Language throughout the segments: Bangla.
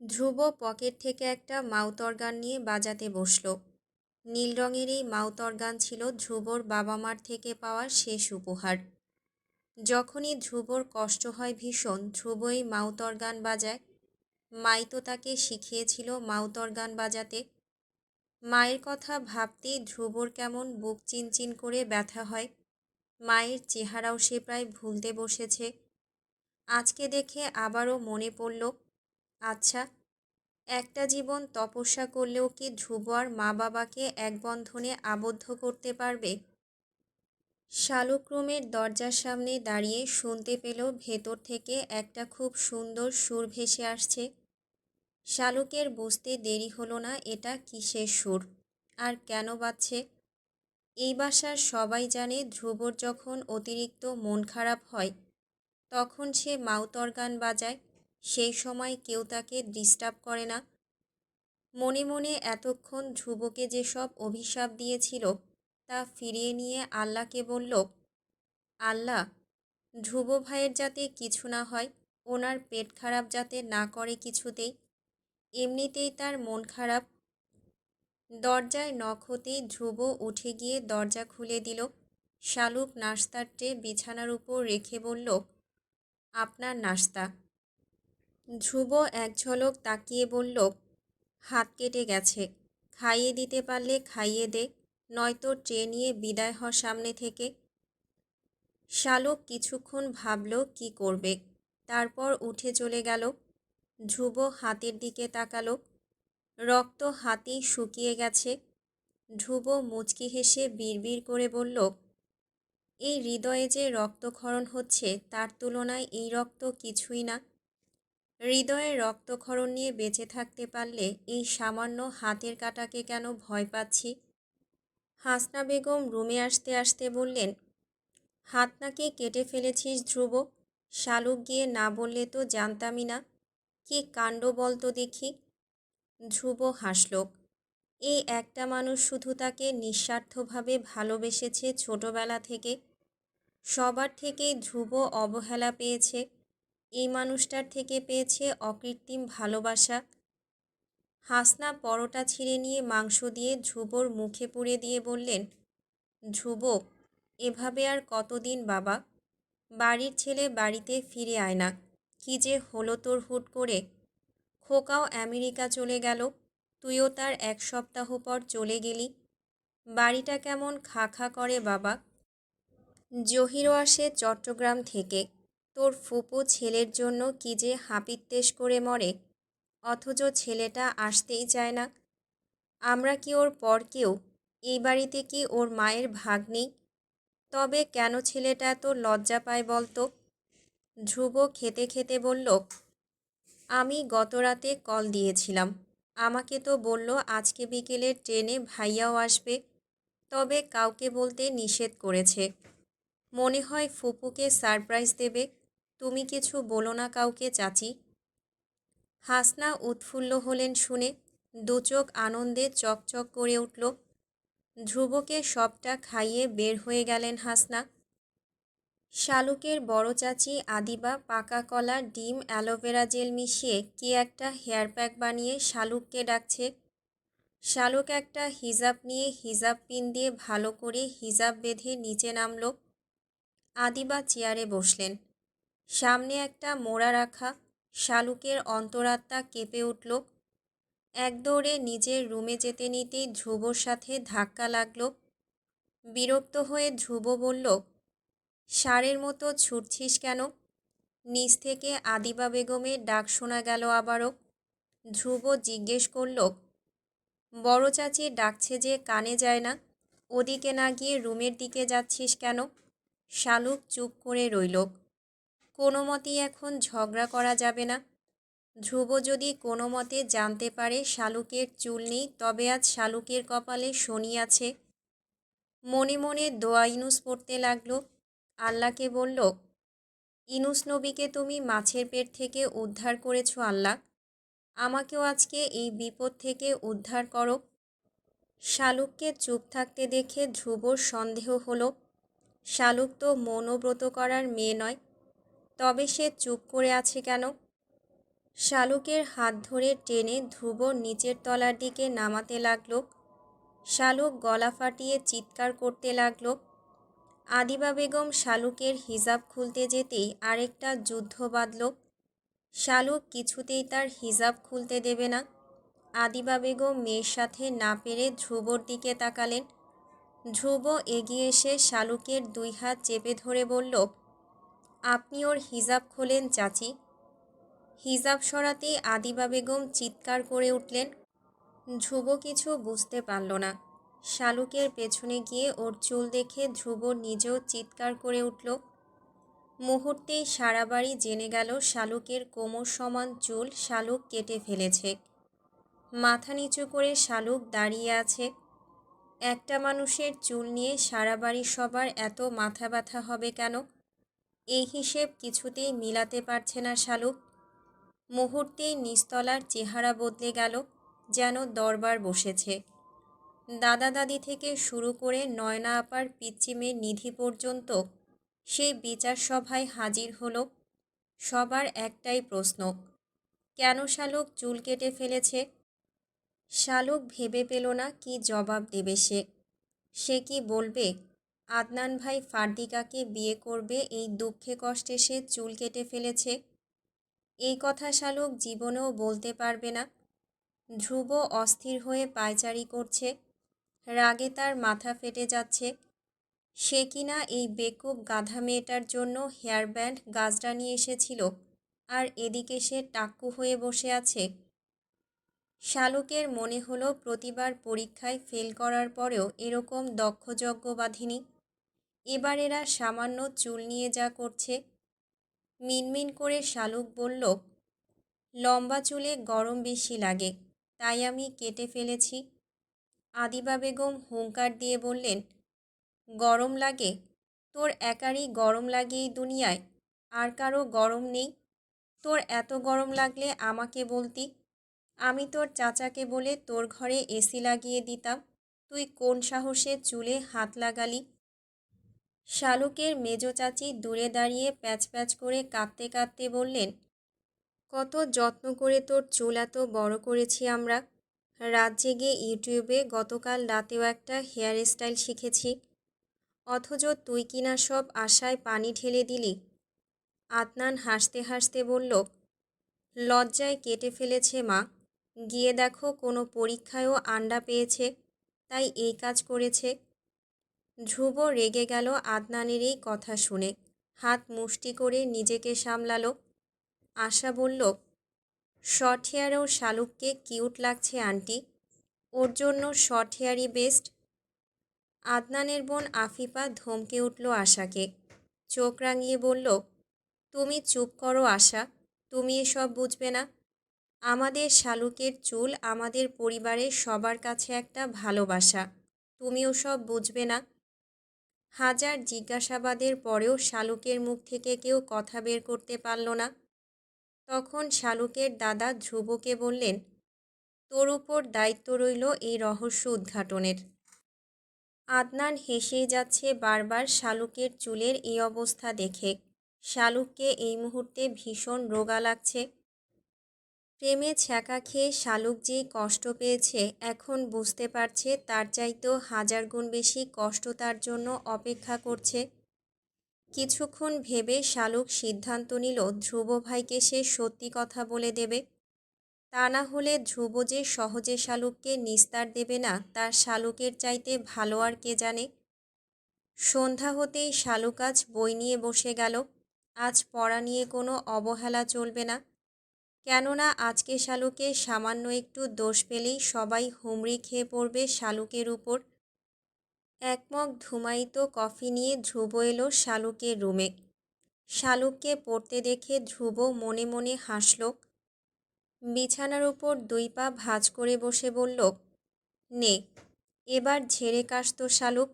ধ্রুব পকেট থেকে একটা মাউথ অর্গান নিয়ে বাজাতে বসল। নীল রঙের এই মাউথ অর্গান ছিল ধ্রুবর বাবা মার থেকে পাওয়া শেষ উপহার। যখনই ধ্রুবর কষ্ট হয় ভীষণ, ধ্রুব এই মাউথ অর্গান বাজায়। মাই তো তাকে শিখিয়েছিল মাউথ অর্গান বাজাতে। মায়ের কথা ভাবতেই ধ্রুবর কেমন বুক চিনচিন করে ব্যথা হয়। মায়ের চেহারাও সে প্রায় ভুলতে বসেছে। আজকে দেখে আবারও মনে পড়ল আচ্ছা একটা জীবন তপস্যা করলেও কি ধ্রুব আর মা বাবাকে এক বন্ধনে আবদ্ধ করতে পারবে? শালুক রুমের দরজার সামনে দাঁড়িয়ে শুনতে পেল ভেতর থেকে একটা খুব সুন্দর সুর ভেসে আসছে। শালুকের বুঝতে দেরি হলো না, এটা কিসের সুর? আর কেন বাজছে? এই বাসার সবাই জানে ধ্রুবর যখন অতিরিক্ত মন খারাপ হয়, তখন সে মাউতর গান বাজায়। সেই সময় কেউ তাকে ডিস্টার্ব করে না। মনে মনে এতক্ষণ ধ্রুবকে যেসব অভিশাপ দিয়েছিল, তা ফিরিয়ে নিয়ে আল্লাহকে বলল, আল্লাহ, ধ্রুব ভাইয়ের যাতে কিছু না হয়, ওনার পেট খারাপ যাতে না করে কিছুতেই। এমনিতেই তার মন খারাপ। দরজায় নখ হতেই ধ্রুব উঠে গিয়ে দরজা খুলে দিল। শালুক নাস্তার ট্রে বিছানার উপর রেখে বলল, আপনার নাস্তা ধ্রুব এক ঝলক তাকিয়ে বলল, হাত কেটে গেছে। খাইয়ে দিতে পারলে খাইয়ে দে, নয়তো ট্রে নিয়ে বিদায় হ সামনে থেকে। শালক কিছুক্ষণ ভাবল, কি করবে? তারপর উঠে চলে গেল। ধ্রুব হাতের দিকে তাকালো। রক্ত হাতেই শুকিয়ে গেছে। ধ্রুব মুচকি হেসে বিড়বিড় করে বলল, এই হৃদয়ে যে রক্তক্ষরণ হচ্ছে, তার তুলনায় এই রক্ত কিছুই না। হৃদয়ের রক্তক্ষরণ নিয়ে বেঁচে থাকতে পারলে এই সামান্য হাতের কাটাকে কেন ভয় পাচ্ছি? হাসনা বেগম রুমে আসতে আসতে বললেন, হাত নাকি কেটে ফেলেছিস ধ্রুব, শালুক গিয়ে না বললে তো জানতামই না। কি কাণ্ড বলতো দেখি। ধ্রুব হাসল, এই একটা মানুষ শুধু তাকে নিঃস্বার্থভাবে ভালোবেসেছে ছোটবেলা থেকে। সবার থেকেই ধ্রুব অবহেলা পেয়েছে। এই মানুষটার থেকে পেয়েছে অকৃত্রিম ভালোবাসা। হাসনা পরোটা ছিঁড়ে নিয়ে মাংস দিয়ে ধ্রুবর মুখে পুড়ে দিয়ে বললেন, ধ্রুব, এভাবে আর কতদিন বাবা? বাড়ির ছেলে বাড়িতে ফিরে আয় না। কি যে হলো তোর হুট করে? খোকাও আমেরিকা চলে গেল। তুইও তার এক সপ্তাহ পর চলে গেলি। বাড়িটা কেমন খা খা করে বাবা? জহিরও আসে চট্টগ্রাম থেকে। তোর ফুপু ছেলের জন্য কি যে হাপিত্তেশ করে মরে? অথচ ছেলেটা আসতেই চায় না। আমরা কি ওর পর কেউ? এই বাড়িতে কি ওর মায়ের ভাগ নেই? তবে কেন ছেলেটা এত লজ্জা পায় বলতো? ধ্রুব খেতে খেতে বলল, আমি গত রাতে কল দিয়েছিলাম। আমাকে তো বলল আজকে বিকেলে ট্রেনে ভাইয়াও আসবে। তবে কাউকে বলতে নিষেধ করেছে। মনে হয় ফুপুকে সারপ্রাইজ দেবে। তুমি কিছু বলো না কাউকে, চাচি। হাসনা উৎফুল্ল হলেন শুনে দুচোখ আনন্দে চকচক করে উঠল। ধ্রুবকে সবটা খাইয়ে বের হয়ে গেলেন হাসনা। শালুকের বড় চাচি আদিবা পাকা কলা, ডিম, অ্যালোভেরা জেল মিশিয়ে কি একটা হেয়ার প্যাক বানিয়ে শালুককে ডাকছে। শালুক একটা হিজাব নিয়ে হিজাব পিন দিয়ে ভালো করে হিজাব বেঁধে নিচে নামল। আদিবা চেয়ারে বসলেন। সামনে একটা মোড়া রাখা, শালুকের অন্তরাত্মা কেঁপে উঠল। এক দৌড়ে নিজের রুমে যেতে নিতেই ধ্রুবর সাথে ধাক্কা লাগল। বিরক্ত হয়ে ধ্রুব বলল, সারের মতো ছুটছিস কেন? নিচ থেকে আদিবা বেগমের ডাক শোনা গেল আবারও। ধ্রুব জিজ্ঞেস করল, বড় চাচি ডাকছে যে কানে যায় না, ওদিকে না গিয়ে রুমের দিকে যাচ্ছিস কেন? শালুক চুপ করে রইল। কোনো মতেই এখন ঝগড়া করা যাবে না। ধ্রুব যদি কোনো মতে জানতে পারে শালুকের চুল নেই, তবে আজ শালুকের কপালে শনি আছে। মনে মনে দোয়া ইনুস পড়তে লাগল। আল্লাহকে বলল, ইনুস নবীকে তুমি মাছের পেট থেকে উদ্ধার করেছ আল্লাহ। আমাকেও আজকে এই বিপদ থেকে উদ্ধার করো। শালুককে চুপ থাকতে দেখে ধ্রুবর সন্দেহ হলো। শালুক তো মনোব্রত করার মেয়ে নয় তবে সে চুপ করে আছে কেন? শালুকের হাত ধরে টেনে ধ্রুব নিচের তলার দিকে নামাতে লাগল। শালুক গলা ফাটিয়ে চিৎকার করতে লাগল। আদিবা বেগম শালুকের হিজাব খুলতে যেতেই আরেকটা যুদ্ধ বাঁধল। শালুক কিছুতেই তার হিজাব খুলতে দেবে না। আদিবা বেগম মেয়ের সাথে না পেরে ধ্রুবর দিকে তাকালেন। ধ্রুব এগিয়ে এসে শালুকের দুই হাত চেপে ধরে বলল আপনি ওর হিজাব খোলেন, চাচি। হিজাব সরাতেই আদিবা বেগম চিৎকার করে উঠলেন। ধ্রুব কিছু বুঝতে পারল না। শালুকের পেছনে গিয়ে ওর চুল দেখে ধ্রুব নিজেও চিৎকার করে উঠল। মুহূর্তেই সারা বাড়ি জেনে গেল শালুকের কোমর সমান চুল শালুক কেটে ফেলেছে। মাথা নিচু করে শালুক দাঁড়িয়ে আছে। একটা মানুষের চুল নিয়ে সারা বাড়ি সবার এত মাথা ব্যথা হবে কেন? এই হিসেব কিছুতেই মিলাতে পারছে না শালুক। মুহূর্তেই নিস্তলার চেহারা বদলে গেল, যেন দরবার বসেছে। দাদা দাদি থেকে শুরু করে নয়না আপার পিচ্চিমের নিধি পর্যন্ত সেই বিচার সভায় হাজির হলো। সবার একটাই প্রশ্ন, কেন শালুক চুল কেটে ফেলেছে? শালুক ভেবে পেল না কি জবাব দেবে সে। সে কি বলবে? আদনান ভাই ফার্দিকাকে বিয়ে করবে, এই দুঃখে কষ্টে সে চুল কেটে ফেলেছে। এই কথা শালুক জীবনেও বলতে পারবে না। ধ্রুব অস্থির হয়ে পায়চারি করছে। রাগে তার মাথা ফেটে যাচ্ছে। সে কিনা এই বেকুব গাধা মেয়েটার জন্য হেয়ার ব্যান্ড গাছটা নিয়ে এসেছিল আর এদিকে সে টাক্কু হয়ে বসে আছে। শালুকের মনে হলো প্রতিবার পরীক্ষায় ফেল করার পরেও এরকম দক্ষযজ্ঞ বাঁধিনি এবার এরা সামান্য চুল নিয়ে যা করছে। মিনমিন করে শালুক বলল, লম্বা চুলে গরম বেশি লাগে, তাই আমি কেটে ফেলেছি। আদিবা বেগম হুঙ্কার দিয়ে বললেন, গরম লাগে, তোর একারই গরম লাগে এই দুনিয়ায়, আর কারও গরম নেই। তোর এত গরম লাগলে আমাকে বলতি, আমি তোর চাচাকে বলে তোর ঘরে এসি লাগিয়ে দিতাম, তুই কোন সাহসে চুলে হাত লাগালি? শালুকের মেজো চাচি দূরে দাঁড়িয়ে প্যাচ প্যাচ করে কাঁদতে কাঁদতে বললেন, কত যত্ন করে তোর চুল এত বড় করেছি আমরা। রাত জেগে ইউটিউবে গতকাল রাতেও একটা হেয়ার স্টাইল শিখেছি। অথচ তুই কিনা সব আশায় পানি ঢেলে দিলি? আদনান হাসতে হাসতে বলল, লজ্জায় কেটে ফেলেছে মা। গিয়ে দেখো কোনো পরীক্ষায়ও আন্ডা পেয়েছে, তাই এই কাজ করেছে। ধ্রুব রেগে গেল আদনানের এই কথা শুনে। হাত মুষ্টি করে নিজেকে সামলালো। আশা বলল, শর্ট হেয়ারেও শালুককে কিউট লাগছে, আন্টি। ওর জন্য শর্ট হেয়ারই বেস্ট। আদনানের বোন আফিফা ধমকে উঠল আশাকে। চোখ রাঙিয়ে বলল, তুমি চুপ করো আশা, তুমি এসব বুঝবে না। আমাদের শালুকের চুল আমাদের পরিবারের সবার কাছে একটা ভালোবাসা। তুমি ওসব বুঝবে না। হাজার জিজ্ঞাসাবাদের পরেও শালুকের মুখ থেকে কেউ কথা বের করতে পারল না। তখন শালুকের দাদা ধ্রুবকে বললেন, তোর উপর দায়িত্ব রইল এই রহস্য উদ্ঘাটনের। আদনান হেসেই যাচ্ছে বারবার শালুকের চুলের এই অবস্থা দেখে। শালুককে এই মুহূর্তে ভীষণ রোগা লাগছে। প্রেমে ছ্যাঁকা খেয়ে শালুক যে কষ্ট পেয়েছে, এখন বুঝতে পারছে তার চাইতেও হাজার গুণ বেশি কষ্ট তার জন্য অপেক্ষা করছে। কিছুক্ষণ ভেবে শালুক সিদ্ধান্ত নিল ধ্রুব ভাইকে সে সত্যি কথা বলে দেবে। তা না হলে ধ্রুব যে সহজে শালুককে নিস্তার দেবে না, তার শালুকের চাইতে ভালো আর কে জানে? সন্ধ্যা হতেই শালুক আজ বই নিয়ে বসে গেল। আজ পড়া নিয়ে কোনো অবহেলা চলবে না। কেননা আজকে শালুকে সামান্য একটু দোষ পেলেই সবাই হুমড়ি খেয়ে পড়বে শালুকের উপর। একমগ ধুমায়িত কফি নিয়ে ধ্রুব এলো শালুকের রুমে। শালুককে পড়তে দেখে ধ্রুব মনে মনে হাসল। বিছানার উপর দুই পা ভাঁজ করে বসে বলল, নে, এবার ঝেড়ে কাশ তো শালুক,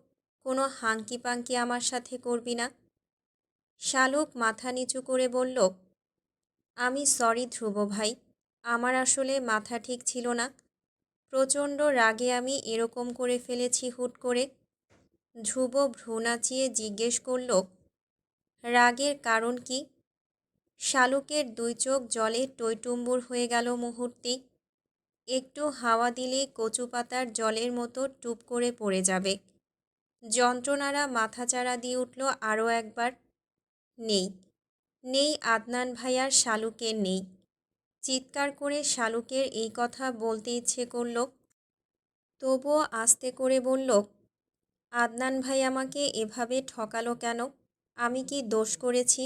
কোনো হাঙ্কি পাঙ্কি আমার সাথে করবি না। শালুক মাথা নিচু করে বলল আমি সরি ধ্রুব ভাই, আমার আসলে মাথা ঠিক ছিল না। প্রচণ্ড রাগে আমি এরকম করে ফেলেছি হুট করে। ধ্রুব ভ্রু নাচিয়ে জিজ্ঞেস করল, রাগের কারণ কি? শালুকের দুই চোখ জলে টইটুম্বুর হয়ে গেল মুহূর্তেই একটু হাওয়া দিলে কচু পাতার জলের মতো টুপ করে পড়ে যাবে। যন্ত্রণারা মাথাচাড়া দিয়ে উঠল আরও একবার। নেই। নেই আদনান ভাইয়ার শালুকের নেই। চিৎকার করে শালুকের এই কথা বলতে ইচ্ছে করল। তবুও আস্তে করে বলল, আদনান ভাই আমাকে এভাবে ঠকালো কেন? আমি কি দোষ করেছি?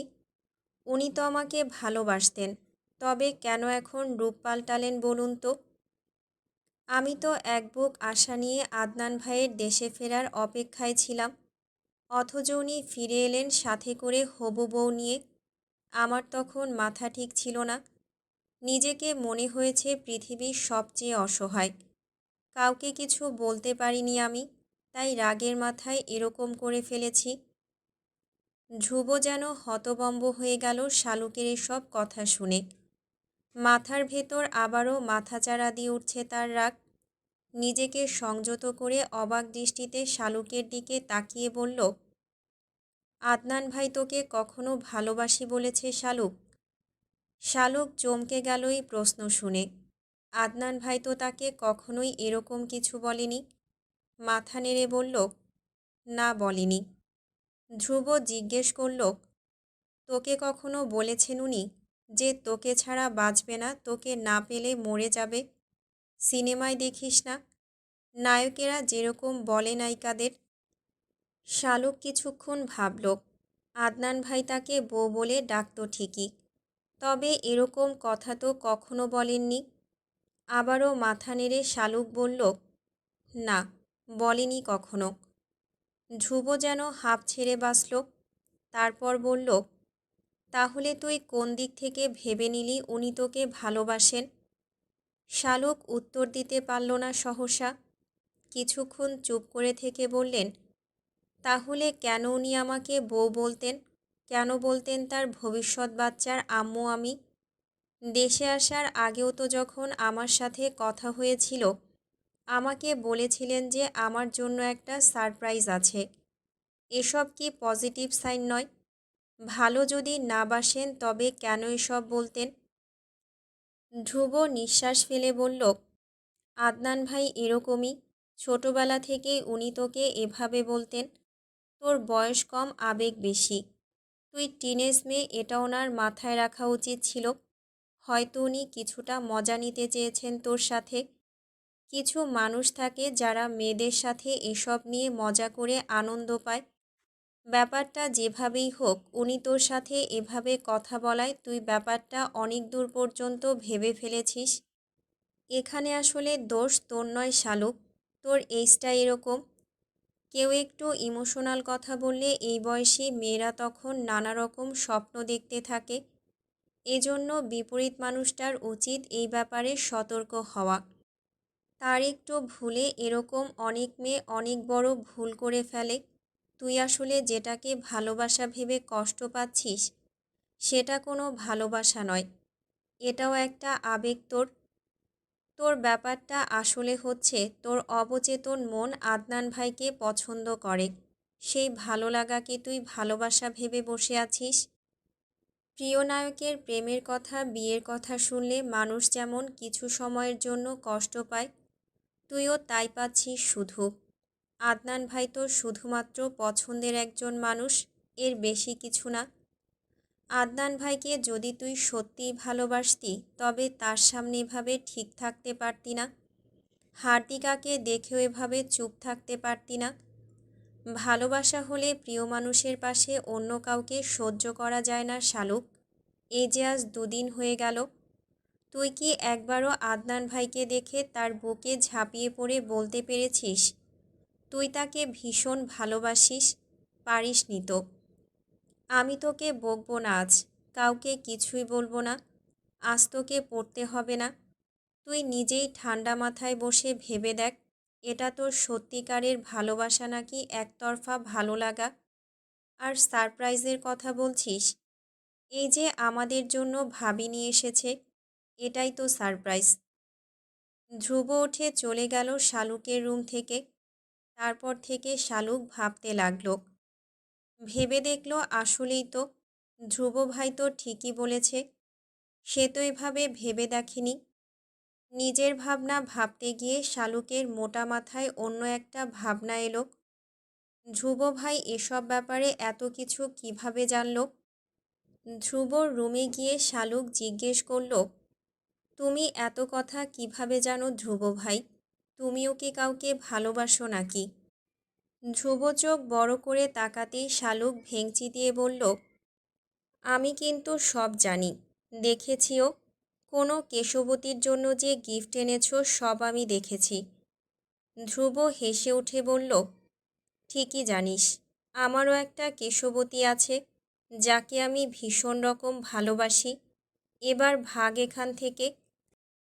উনি তো আমাকে ভালোবাসতেন, তবে কেন এখন রূপ পাল্টালেন বলুন তো? আমি তো এক বুক আশা নিয়ে আদনান ভাইয়ের দেশে ফেরার অপেক্ষায় ছিলাম, অথচ উনি ফিরে এলেন সাথে করে হবু বউ নিয়ে। আমার তখন মাথা ঠিক ছিল না। নিজেকে মনে হয়েছে পৃথিবীর সবচেয়ে অসহায়। কাউকে কিছু বলতে পারিনি আমি, তাই রাগের মাথায় এরকম করে ফেলেছি। ধ্রুব যেন হতবম্ব হয়ে গেল শালুকের এসব কথা শুনে। মাথার ভেতর আবারও মাথাচাড়া দিয়ে উঠছে তার রাগ। নিজেকে সংযত করে অবাক দৃষ্টিতে শালুকের দিকে তাকিয়ে বলল আদনান ভাই তোকে কখনো ভালোবাসি বলেছে শালুক? শালুক চমকে গেল এই প্রশ্ন শুনে। আদনান ভাই তো তাকে কখনোই এরকম কিছু বলেনি। মাথা নেড়ে বলল, না বলেনি। ধ্রুব জিজ্ঞেস করল, তোকে কখনো বলেছেন উনি যে তোকে ছাড়া বাঁচবে না, তোকে না পেলে মরে যাবে? সিনেমায় দেখিস না? নায়কেরা যেরকম বলে নায়িকাদের শালুক কিছুক্ষণ ভাবল, আদনান ভাই তাকে বউ বলে ডাকত ঠিকই। তবে এরকম কথা তো কখনো বলেননি? আবারও মাথা নেড়ে শালুক বলল, না, বলেনি কখনো। ধ্রুব যেন হাঁপ ছেড়ে বাঁচল, তারপর বলল, তাহলে তুই কোন দিক থেকে ভেবে নিলি উনি তোকে ভালোবাসেন? শালুক উত্তর দিতে পারল না সহসা। কিছুক্ষণ চুপ করে থেকে বললেন তাহলে কেন উনি আমাকে বউ বলতেন? কেন বলতেন তার ভবিষ্যৎ বাচ্চার আম্মু আমি? দেশে আসার আগেও তো যখন আমার সাথে কথা হয়েছিল, আমাকে বলেছিলেন যে আমার জন্য একটা সারপ্রাইজ আছে। এসব কি পজিটিভ সাইন নয়? ভালো যদি না বাসেন তবে কেন এসব বলতেন? ধ্রুব নিঃশ্বাস ফেলে বলল, আদনান ভাই এরকমই। ছোটবেলা থেকেই উনি তোকে এভাবে বলতেন। তোর বয়স কম, আবেগ বেশি। তুই টিনেজ মেয়ে এটা ওনার মাথায় রাখা উচিত ছিল। হয়তো উনি কিছুটা মজা নিতে চেয়েছেন তোর সাথে। কিছু মানুষ থাকে যারা মেয়েদের সাথে এসব নিয়ে মজা করে আনন্দ পায়। ব্যাপারটা যেভাবেই হোক, উনি তোর সাথে এভাবে কথা বলায়, তুই ব্যাপারটা অনেক দূর পর্যন্ত ভেবে ফেলেছিস। এখানে আসলে দোষ তোর নয় শালুক। তোর এইজটা এরকম। কেউ একটু ইমোশনাল কথা বললে এই বয়সী মেয়েরা তখন নানা রকম স্বপ্ন দেখতে থাকে। এজন্য বিপরীত মানুষটার উচিত এই ব্যাপারে সতর্ক হওয়া। তার একটু ভুলে এরকম অনেক মেয়ে অনেক বড় ভুল করে ফেলে। তুই আসলে যেটাকে ভালোবাসা ভেবে কষ্ট পাচ্ছিস, সেটা কোনো ভালোবাসা নয়। এটাও একটা আবেগ তোর। তোর ব্যাপারটা আসলে হচ্ছে তোর অবচেতন মন আদনান ভাইকে পছন্দ করে। সেই ভালো লাগাকে তুই ভালোবাসা ভেবে বসে আছিস? প্রিয় নায়কের প্রেমের কথা, বিয়ের কথা শুনলে মানুষ যেমন কিছু সময়ের জন্য কষ্ট পায়, তুইও তাই পাচ্ছিস শুধু। আদনান ভাই তো শুধুমাত্র পছন্দের একজন মানুষ, এর বেশি কিছু না। আদনান ভাইকে যদি তুই সত্যিই ভালোবাসতি, তবে তার সামনে এভাবে ঠিক থাকতে পারতি না। হার্দিকাকে দেখেও এভাবে চুপ থাকতে পারতি না। ভালোবাসা হলে প্রিয় মানুষের পাশে অন্য কাউকে সহ্য করা যায় না, শালুক। এ যে আজ দুদিন হয়ে গেল। তুই কি একবারও আদনান ভাইকে দেখে তার বুকে ঝাঁপিয়ে পড়ে বলতে পেরেছিস? তুই তাকে ভীষণ ভালোবাসিস পারিস নি তো। আমি তোকে বকবো না আজ, কাউকে কিছুই বলব না, আজ তোকে পড়তে হবে না। তুই নিজেই ঠান্ডা মাথায় বসে ভেবে দেখ, এটা তোর সত্যিকারের ভালোবাসা নাকি একতরফা ভালো লাগা? আর সারপ্রাইজের কথা বলছিস? এই যে আমাদের জন্য ভাবি নিয়ে এসেছে, এটাই তো সারপ্রাইজ। ধ্রুব উঠে চলে গেল শালুকের রুম থেকে, তারপর থেকে শালুক ভাবতে লাগল। ভেবে দেখল আসলেই তো, ধ্রুব ভাই তো ঠিকই বলেছে। সে তো এভাবে ভেবে দেখেনি। নিজের ভাবনা ভাবতে গিয়ে শালুকের মোটা মাথায় অন্য একটা ভাবনা এলো। ধ্রুব ভাই এসব ব্যাপারে এত কিছু কীভাবে জানল? ধ্রুবর রুমে গিয়ে শালুক জিজ্ঞেস করল, তুমি এত কথা কীভাবে জানো ধ্রুব ভাই? তুমিও কি কাউকে ভালোবাসো নাকি? ধ্রুব চোখ বড় করে তাকাতেই শালুক ভেংচি দিয়ে বলল, আমি কিন্তু সব জানি। দেখেছিও কোনো কেশবতীর জন্য যে গিফট এনেছ, সব আমি দেখেছি। ধ্রুব হেসে উঠে বলল, ঠিকই জানিস। আমারও একটা কেশবতী আছে, যাকে আমি ভীষণ রকম ভালোবাসি। এবার ভাগ এখান থেকে